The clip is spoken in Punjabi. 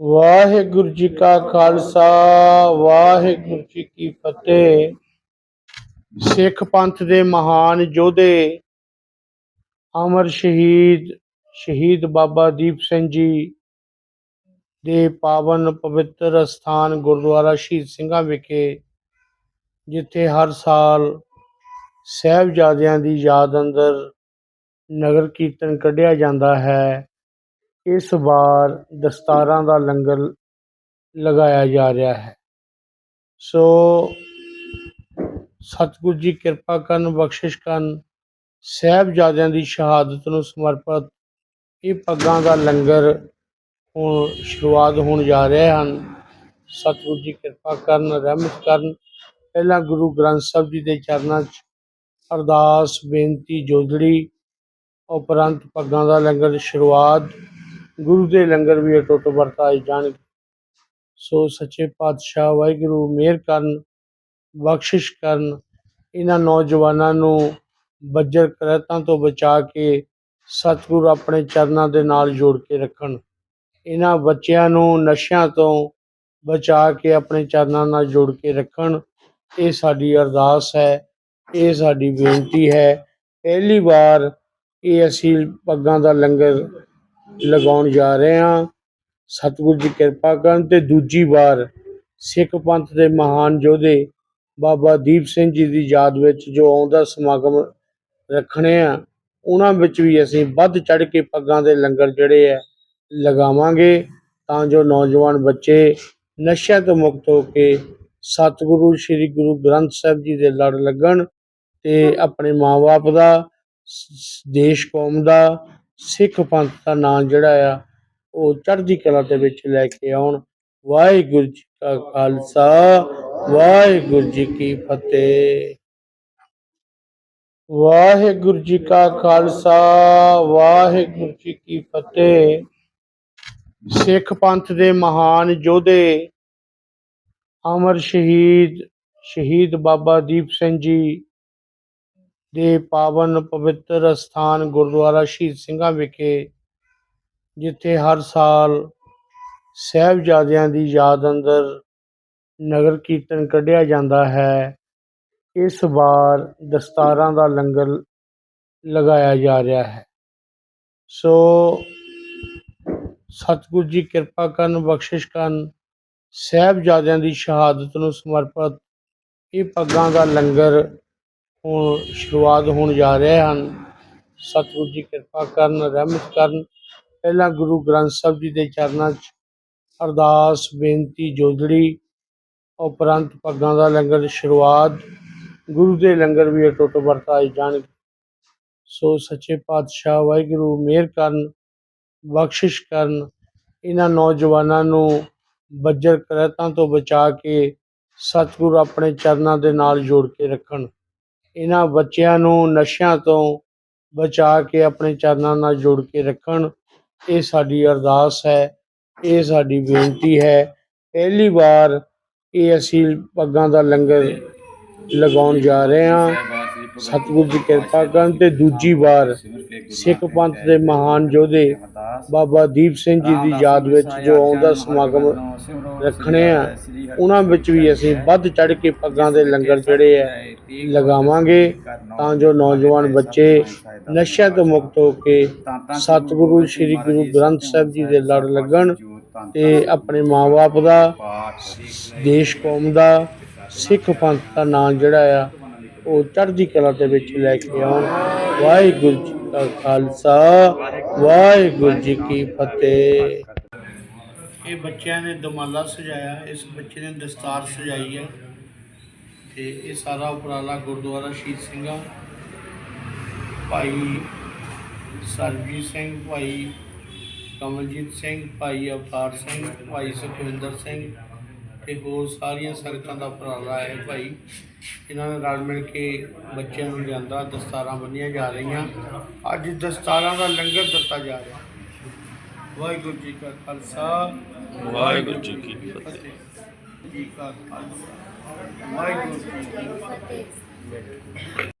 ਵਾਹਿਗੁਰੂ ਜੀ ਕਾ ਖਾਲਸਾ, ਵਾਹਿਗੁਰੂ ਜੀ ਕੀ ਫਤਿਹ। ਸਿੱਖ ਪੰਥ ਦੇ ਮਹਾਨ ਯੋਧੇ, ਅਮਰ ਸ਼ਹੀਦ ਸ਼ਹੀਦ ਬਾਬਾ ਦੀਪ ਸਿੰਘ ਜੀ ਦੇ ਪਾਵਨ ਪਵਿੱਤਰ ਅਸਥਾਨ ਗੁਰਦੁਆਰਾ ਸ਼ਹੀਦ ਸਿੰਘਾਂ ਵਿਖੇ, ਜਿੱਥੇ ਹਰ ਸਾਲ ਸਾਹਿਬਜ਼ਾਦਿਆਂ ਦੀ ਯਾਦ ਅੰਦਰ ਨਗਰ ਕੀਰਤਨ ਕੱਢਿਆ ਜਾਂਦਾ ਹੈ। ਇਸ ਵਾਰ ਦਸਤਾਰਾਂ ਦਾ ਲੰਗਰ ਲਗਾਇਆ ਜਾ ਰਿਹਾ ਹੈ। ਸੋ ਸਤਿਗੁਰੂ ਜੀ ਕਿਰਪਾ ਕਰਨ, ਬਖਸ਼ਿਸ਼ ਕਰਨ, ਸਾਹਿਬਜ਼ਾਦਿਆਂ ਦੀ ਸ਼ਹਾਦਤ ਨੂੰ ਸਮਰਪਿਤ ਇਹ ਪੱਗਾਂ ਦਾ ਲੰਗਰ ਹੁਣ ਸ਼ੁਰੂਆਤ ਹੋਣ ਜਾ ਰਹੇ ਹਨ। ਸਤਿਗੁਰੂ ਜੀ ਕਿਰਪਾ ਕਰਨ, ਰਹਿਮਤ ਕਰਨ। ਪਹਿਲਾਂ ਗੁਰੂ ਗ੍ਰੰਥ ਸਾਹਿਬ ਜੀ ਦੇ ਚਰਨਾਂ 'ਚ ਅਰਦਾਸ, ਬੇਨਤੀ ਜੋਦੜੀ ਉਪਰੰਤ ਪੱਗਾਂ ਦਾ ਲੰਗਰ ਸ਼ੁਰੂਆਤ ਗੁਰੂ ਦੇ ਲੰਗਰ ਵੀ ਅਟੁੱਟ ਵਰਤਾਏ ਜਾਣਗੇ ਸੋ ਸੱਚੇ ਪਾਤਸ਼ਾਹ ਵਾਹਿਗੁਰੂ ਮਿਹਰ ਕਰਨ, ਬਖਸ਼ਿਸ਼ ਕਰਨ, ਇਹਨਾਂ ਨੌਜਵਾਨਾਂ ਨੂੰ ਬੱਜਰ ਕਰਤਾਂ ਤੋਂ ਬਚਾ ਕੇ ਸਤਿਗੁਰ ਆਪਣੇ ਚਰਨਾਂ ਦੇ ਨਾਲ ਜੋੜ ਕੇ ਰੱਖਣ। ਇਹਨਾਂ ਬੱਚਿਆਂ ਨੂੰ ਨਸ਼ਿਆਂ ਤੋਂ ਬਚਾ ਕੇ ਆਪਣੇ ਚਰਨਾਂ ਨਾਲ ਜੋੜ ਕੇ ਰੱਖਣ। ਇਹ ਸਾਡੀ ਅਰਦਾਸ ਹੈ, ਇਹ ਸਾਡੀ ਬੇਨਤੀ ਹੈ। ਪਹਿਲੀ ਵਾਰ ਇਹ ਅਸੀਂ ਪੱਗਾਂ ਦਾ ਲੰਗਰ ਲਗਾਉਣ ਜਾ ਰਹੇ ਹਾਂ। ਸਤਿਗੁਰੂ ਦੀ ਕਿਰਪਾ ਕਰਨ ਤੇ ਦੂਜੀ ਵਾਰ ਸਿੱਖ ਪੰਥ ਦੇ ਮਹਾਨ ਯੋਧੇ ਬਾਬਾ ਦੀਪ ਸਿੰਘ ਜੀ ਦੀ ਯਾਦ ਵਿੱਚ ਜੋ ਆਉਂਦਾ ਸਮਾਗਮ ਰੱਖਣੇ ਆ, ਉਹਨਾਂ ਵਿੱਚ ਵੀ ਅਸੀਂ ਵੱਧ ਚੜ ਕੇ ਪੱਗਾਂ ਦੇ ਲੰਗਰ ਜਿਹੜੇ ਆ ਲਗਾਵਾਂਗੇ ਤਾਂ ਜੋ ਨੌਜਵਾਨ ਬੱਚੇ ਨਸ਼ਿਆਂ ਤੋਂ ਮੁਕਤ ਹੋ ਕੇ ਸਤਿਗੁਰੂ ਸ੍ਰੀ ਗੁਰੂ ਗ੍ਰੰਥ ਸਾਹਿਬ ਜੀ ਦੇ ਲੜ ਲੱਗਣ ਤੇ ਆਪਣੇ ਮਾਂ-ਬਾਪ ਦਾ ਦੇਸ਼ ਕੌਮ ਦਾ ਸਿੱਖ ਪੰਥ ਦਾ ਨਾਂ ਜਿਹੜਾ ਆ, ਉਹ ਚੜ੍ਹਦੀ ਕਲਾ ਦੇ ਵਿੱਚ ਲੈ ਕੇ ਆਉਣ। ਵਾਹਿਗੁਰੂ ਜੀ ਕਾ ਖਾਲਸਾ, ਵਾਹਿਗੁਰੂ ਜੀ ਕੀ ਫਤਿਹ। ਵਾਹਿਗੁਰੂ ਜੀ ਕਾ ਖਾਲਸਾ, ਵਾਹਿਗੁਰੂ ਜੀ ਕੀ ਫਤਿਹ। ਸਿੱਖ ਪੰਥ ਦੇ ਮਹਾਨ ਯੋਧੇ, ਅਮਰ ਸ਼ਹੀਦ ਸ਼ਹੀਦ ਬਾਬਾ ਦੀਪ ਸਿੰਘ ਜੀ ਦੇ ਪਾਵਨ ਪਵਿੱਤਰ ਅਸਥਾਨ ਗੁਰਦੁਆਰਾ ਸ਼ਹੀਦ ਸਿੰਘਾਂ ਵਿਖੇ, ਜਿੱਥੇ ਹਰ ਸਾਲ ਸਾਹਿਬਜ਼ਾਦਿਆਂ ਦੀ ਯਾਦ ਅੰਦਰ ਨਗਰ ਕੀਰਤਨ ਕੱਢਿਆ ਜਾਂਦਾ ਹੈ, ਇਸ ਵਾਰ ਦਸਤਾਰਾਂ ਦਾ ਲੰਗਰ ਲਗਾਇਆ ਜਾ ਰਿਹਾ ਹੈ। ਸੋ ਸਤਿਗੁਰੂ ਜੀ ਕਿਰਪਾ ਕਰਨ, ਬਖਸ਼ਿਸ਼ ਕਰਨ, ਸਾਹਿਬਜ਼ਾਦਿਆਂ ਦੀ ਸ਼ਹਾਦਤ ਨੂੰ ਸਮਰਪਿਤ ਇਹ ਪੱਗਾਂ ਦਾ ਲੰਗਰ ਹੁਣ ਸ਼ੁਰੂਆਤ ਹੋਣ ਜਾ ਰਹੇ ਹਨ। ਸਤਿਗੁਰੂ ਜੀ ਕਿਰਪਾ ਕਰਨ, ਰਹਿਮਤ ਕਰਨ। ਪਹਿਲਾਂ ਗੁਰੂ ਗ੍ਰੰਥ ਸਾਹਿਬ ਜੀ ਦੇ ਚਰਨਾਂ 'ਚ ਅਰਦਾਸ, ਬੇਨਤੀ ਜੋਦੜੀ ਉਪਰੰਤ ਪੱਗਾਂ ਦਾ ਲੰਗਰ ਸ਼ੁਰੂਆਤ, ਗੁਰੂ ਦੇ ਲੰਗਰ ਵੀ ਅਟੁੱਟ ਵਰਤਾਏ ਜਾਣਗੇ। ਸੋ ਸੱਚੇ ਪਾਤਸ਼ਾਹ ਵਾਹਿਗੁਰੂ ਮਿਹਰ ਕਰਨ, ਬਖਸ਼ਿਸ਼ ਕਰਨ। ਇਹਨਾਂ ਨੌਜਵਾਨਾਂ ਨੂੰ ਬੱਜਰ ਕਰਤਾਂ ਤੋਂ ਬਚਾ ਕੇ ਸਤਿਗੁਰ ਆਪਣੇ ਚਰਨਾਂ ਦੇ ਨਾਲ ਜੋੜ ਕੇ ਰੱਖਣ। ਇਹਨਾਂ ਬੱਚਿਆਂ ਨੂੰ ਨਸ਼ਿਆਂ ਤੋਂ ਬਚਾ ਕੇ ਆਪਣੇ ਚਰਨਾਂ ਨਾਲ ਜੋੜ ਕੇ ਰੱਖਣ, ਇਹ ਸਾਡੀ ਅਰਦਾਸ ਹੈ, ਇਹ ਸਾਡੀ ਬੇਨਤੀ ਹੈ। ਪਹਿਲੀ ਵਾਰ ਇਹ ਅਸੀਂ ਪੱਗਾਂ ਦਾ ਲੰਗਰ ਲਗਾਉਣ ਜਾ ਰਹੇ ਹਾਂ। ਸਤਿਗੁਰੂ ਦੀ ਕਿਰਪਾ ਕਰਨ ਤੇ ਦੂਜੀ ਵਾਰ ਸਿੱਖ ਪੰਥ ਦੇ ਮਹਾਨ ਯੋਧੇ ਬਾਬਾ ਦੀਪ ਸਿੰਘ ਜੀ ਦੀ ਯਾਦ ਵਿੱਚ ਜੋ ਆਉਂਦਾ ਸਮਾਗਮ ਰੱਖਣੇ ਆ, ਉਹਨਾਂ ਵਿੱਚ ਵੀ ਅਸੀਂ ਵੱਧ ਚੜ ਕੇ ਪੱਗਾਂ ਦੇ ਲੰਗਰ ਜਿਹੜੇ ਆ, ਲਗਾਵਾਂਗੇ ਤਾਂ ਜੋ ਨੌਜਵਾਨ ਬੱਚੇ ਨਸ਼ਿਆਂ ਤੋਂ ਮੁਕਤ ਹੋ ਕੇ ਸਤਿਗੁਰੂ ਸ੍ਰੀ ਗੁਰੂ ਗ੍ਰੰਥ ਸਾਹਿਬ ਜੀ ਦੇ ਲੜ ਲੱਗਣ ਤੇ ਆਪਣੇ ਮਾਂ-ਬਾਪ ਦਾ, ਦੇਸ਼ ਕੌਮ ਦਾ, ਸਿੱਖ ਪੰਥ ਦਾ ਨਾਂ ਜਿਹੜਾ ਆ ਉਹ ਚੜ੍ਹਦੀ ਕਲਾ ਦੇ ਵਿੱਚ ਲੈ ਕੇ ਆਉਣ ਵਾਹਿਗੁਰੂ ਜੀ ਕਾ ਖਾਲਸਾ, ਵਾਹਿਗੁਰੂ ਜੀ ਕੀ ਫਤਿਹ। ਇਹ ਬੱਚਿਆਂ ਨੇ ਦਮਾਲਾ ਸਜਾਇਆ, ਇਸ ਬੱਚੇ ਨੇ ਦਸਤਾਰ ਸਜਾਈ ਹੈ ਤੇ ਇਹ ਸਾਰਾ ਉਪਰਾਲਾ ਗੁਰਦੁਆਰਾ ਸ਼ਹੀਦ ਸਿੰਘਾਂ, ਭਾਈ ਸਰਬਜੀਤ ਸਿੰਘ, ਭਾਈ ਕਮਲਜੀਤ ਸਿੰਘ, ਭਾਈ ਅਵਤਾਰ ਸਿੰਘ, ਭਾਈ ਸੁਖਵਿੰਦਰ ਸਿੰਘ ਤੇ ਹੋਰ ਸਾਰੀਆਂ ਸੰਗਤਾਂ ਦਾ ਉਪਰਾਲਾ ਹੈ ਭਾਈ। ਇਹਨਾਂ ਨੇ ਰਲ ਮਿਲ ਕੇ ਬੱਚਿਆਂ ਨੂੰ ਲਿਆਂਦਾ ਦਸਤਾਰਾਂ ਬੰਨੀਆਂ ਜਾ ਰਹੀਆਂ। ਅੱਜ ਦਸਤਾਰਾਂ ਦਾ ਲੰਗਰ ਦਿੱਤਾ ਜਾ ਰਿਹਾ। ਵਾਹਿਗੁਰੂ ਜੀ ਕਾ ਖਾਲਸਾ। ਵਾਹਿਗੁਰੂ ਜੀ ਕੀ ਫਤਿਹ। ਜੀ ਕਾ ਖਾਲਸਾ ਵਾਹਿਗੁਰੂ ਜੀ ਕੀ ਫਤਿਹ।